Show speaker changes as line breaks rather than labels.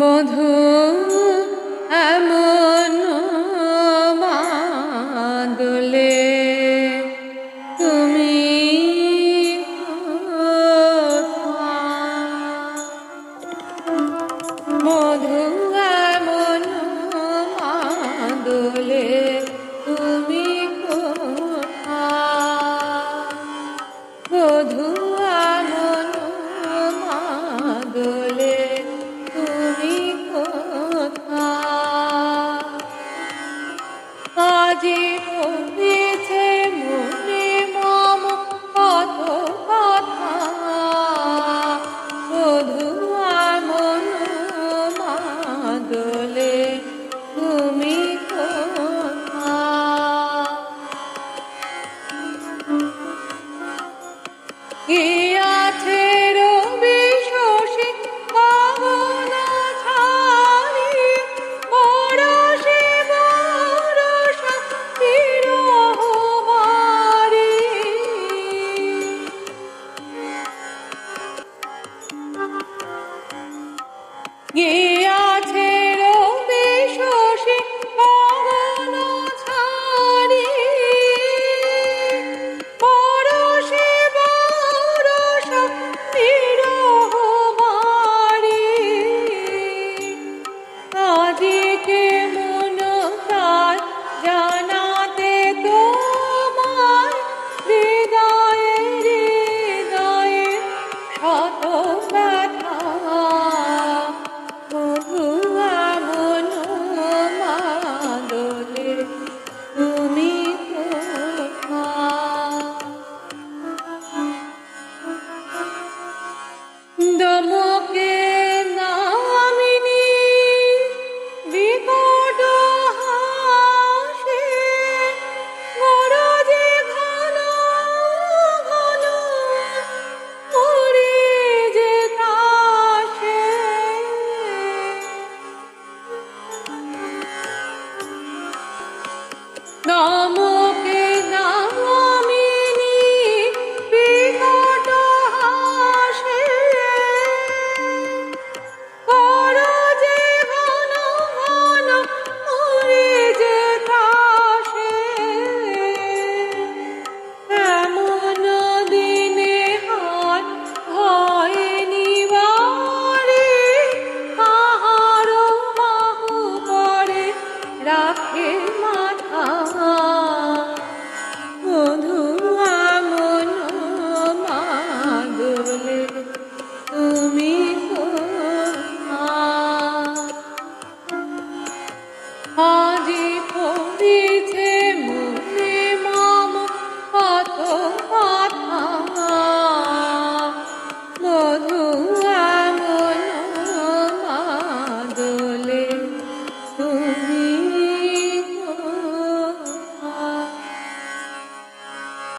বধু এমন মাদলে তুমি মধু কাজে Yeah. 那么。could.